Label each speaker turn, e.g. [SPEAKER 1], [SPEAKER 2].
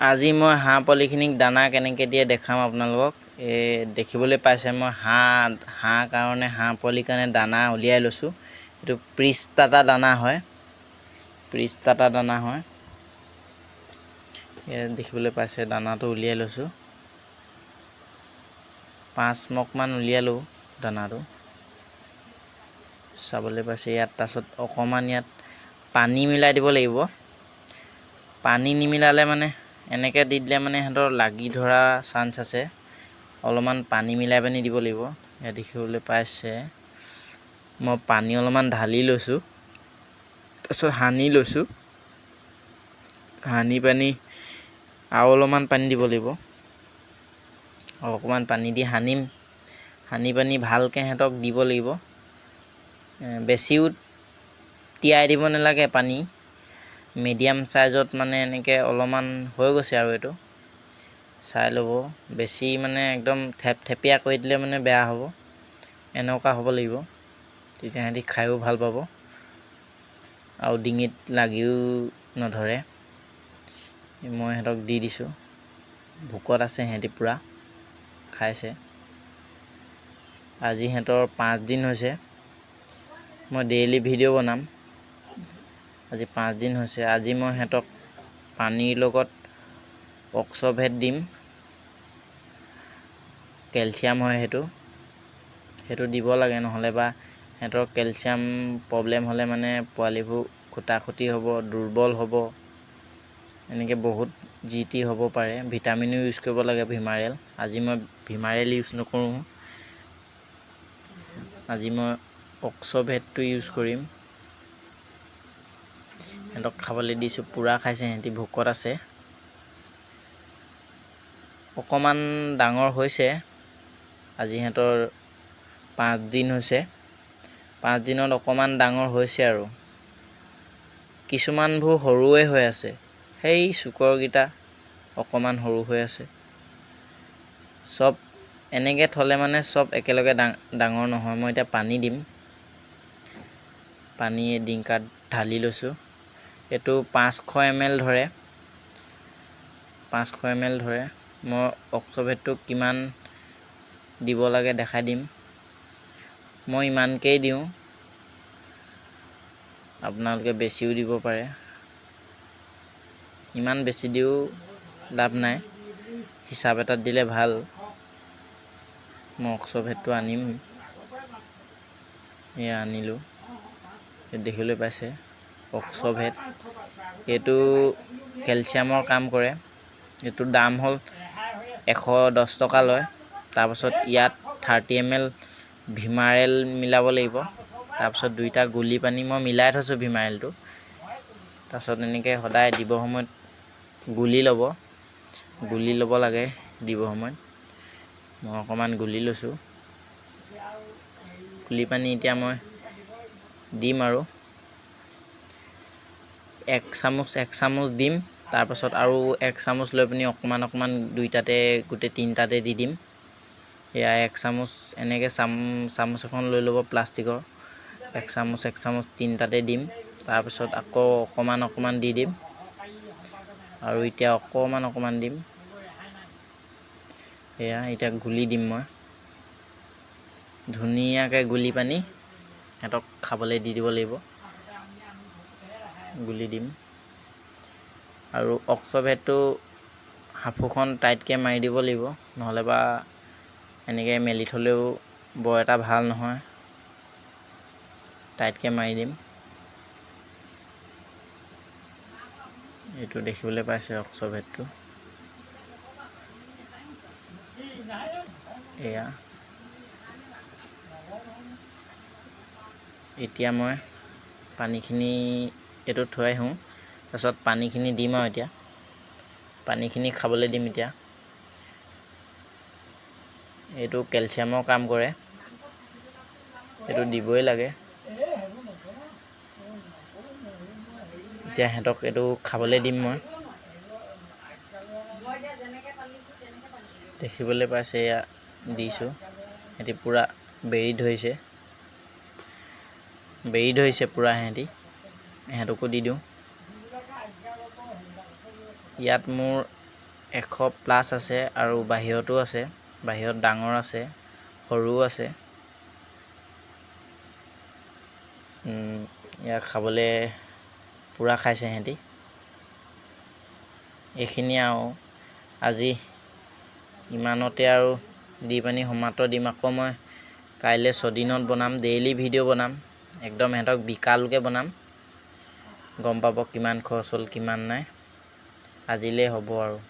[SPEAKER 1] আজি মই হাঁহ পোৱালিখিনিক দানা কেনেকৈ দিয়ে দেখাম আপোনালোকক। এই দেখিবলৈ পাইছে মই হাঁহ হাঁহ কাৰণে, হাঁহ পোৱালিৰ কাৰণে দানা উলিয়াই লৈছোঁ। এইটো প্ৰিষ্টাটা দানা হয়। প্ৰিষ্টাটা দানা হয়। এয়া দেখিবলৈ পাইছে দানাটো উলিয়াই লৈছোঁ। পাঁচ মগমান উলিয়ালোঁ দানাটো। চাবলৈ পাইছে ইয়াত, তাৰপিছত অকণমান ইয়াত পানী মিলাই দিব লাগিব। পানী নিমিলালে মানে এনেকৈ দি দিলে মানে সিহঁতৰ লাগি ধৰা চান্স আছে। অলপমান পানী মিলাই পানি দিব লাগিব। ইয়াত দেখিবলৈ পাইছে। মই পানী অলপমান ঢালি লৈছোঁ। তাৰপিছত সানি লৈছোঁ। সানি পানি আৰু অলপমান পানী দিব লাগিব। অকণমান পানী দি সানিম। সানি পানি ভালকৈ সিহঁতক দিব লাগিব। বেছিও তিয়াই দিব নালাগে পানী। মিডিয়াম চাইজত মানে এনেকৈ অলপমান হৈ গৈছে আৰু এইটো। চাই ল'ব। বেছি মানে একদম থেপিয়া কৰি দিলে মানে বেয়া হ'ব। এনেকুৱা হ'ব লাগিব। তেতিয়া সিহঁতি খায়ো ভাল পাব। আৰু ডিঙিত লাগিও নধৰে। মই সিহঁতক দি দিছোঁ। ভোকত আছে সিহঁতি পূৰা। খাইছে। আজি সিহঁতৰ পাঁচদিন হৈছে। মই ডেইলি ভিডিঅ' বনাম। আজি পাঁচদিন হৈছে। আজি মই সিহঁতক পানীৰ লগত অক্সভেট দিম। কেলচিয়াম হয় সেইটো। সেইটো দিব লাগে নহ'লে বা সিহঁতৰ কেলচিয়াম প্ৰব্লেম হ'লে মানে পোৱালিবোৰ খুটা খুটি হ'ব দুৰ্বল হ'ব। এনেকৈ বহুত যি টি হ'ব পাৰে। ভিটামিনো ইউজ কৰিব লাগে ভিমাৰেল। আজি মই ভিমাৰেল ইউজ নকৰোঁ। আজি মই অক্সভেটটো ইউজ কৰিম। সিহঁতক খাবলৈ দিছোঁ পূৰা খাইছে সিহঁতি ভোকত আছে। অকণমান ডাঙৰ হৈছে আজি সিহঁতৰ পাঁচদিন হৈছে। পাঁচদিনত অকণমান ডাঙৰ হৈছে আৰু। কিছুমানবোৰ সৰুৱে হৈ আছে সেই চুকৰকেইটা অকণমান সৰু হৈ আছে। চব এনেকৈ থ'লে মানে চব একেলগে ডাঙৰ নহয় মই এতিয়া পানী দিম। পানী ডিংকাত ঢালি লৈছোঁ। এইটো পাঁচশ এম এল ধৰে। পাঁচশ এম এল ধৰে। মই অক্সভেটটো কিমান দিব লাগে দেখাই দিম। মই ইমানকেই দিওঁ। আপোনালোকে বেছিও দিব পাৰে। ইমান বেছি দিও লাভ নাই। হিচাপ এটাত দিলে ভাল। মই অক্সভেটটো আনিম। এয়া আনিলোঁ। দেখিবলৈ পাইছে। অক্সভেট এইটো কেলচিয়ামৰ কাম কৰে। এইটোৰ দাম হ'ল এশ দহ টকা লয়। তাৰপাছত ইয়াত থাৰ্টি এম এল ভিমাৰেল মিলাব লাগিব। তাৰপিছত দুইটা গুলি পানী মই মিলাই থৈছোঁ ভিমাৰেলটো। তাৰপিছত এনেকৈ সদায় দিব সময়ত গুলি ল'ব। গুলি ল'ব লাগে দিব সময়ত। মই অকণমান গুলি লৈছোঁ। গুলি পানী এতিয়া মই দিম আৰু। এক চামুচ এক চামুচ দিম। তাৰপাছত আৰু এক চামুচ লৈ পিনি অকণমান অকণমান দুইটাতে গোটেই তিনিটাতে দি দিম। এয়া এক চামুচ এনেকৈ চাম চামুচ এখন লৈ ল'ব প্লাষ্টিকৰ। এক চামুচ এক চামুচ তিনিটাতে দিম। তাৰপিছত আকৌ অকণমান অকণমান দি দিম। আৰু এতিয়া অকণমান অকণমান দিম। এয়া এতিয়া গুলি দিম মই। ধুনীয়াকৈ গুলি পানি সিহঁতক খাবলৈ দি দিব লাগিব। গুলি দিম। আৰু অক্সভেটটো সাঁফুখন টাইটকৈ মাৰি দিব লাগিব, নহ'লে বা এনেকৈ মেলি থ'লেও বৰ এটা ভালো নহয়। টাইটকৈ মাৰি দিম। এইটো দেখিবলৈ পাইছে অক্সভেটটো এয়া। এতিয়া মই পানীখিনি এইটো থৈ আহোঁ। তাৰপিছত পানীখিনি দিম আৰু এতিয়া। পানীখিনি খাবলৈ দিম এতিয়া। এইটো কেলচিয়ামৰ কাম কৰে। এইটো দিবই লাগে। এতিয়া সিহঁতক এইটো খাবলৈ দিম মই। দেখিবলৈ পাইছে এয়া দিছোঁ। সিহঁতি পূৰা বেৰি ধৰিছে। বেৰি ধৰিছে পূৰা সিহঁতি। সিহঁতকো দি দিওঁ। ইয়াত মোৰ এশ প্লাছ আছে আৰু বাহিৰতো আছে। বাহিৰত ডাঙৰ আছে সৰুও আছে। ইয়াক খাবলৈ পূৰা খাইছে সিহঁতি। এইখিনিয়ে আৰু আজি ইমানতে আৰু দি পানি সমাপ্ত দিম। আকৌ মই কাইলৈ ছদিনত বনাম ডেইলি ভিডিঅ' বনাম। একদম সিহঁতক বিকালৈকে বনাম। গম পাব কিমান খৰচ হ'ল কিমান নাই। আজিলৈ হ'ব আৰু।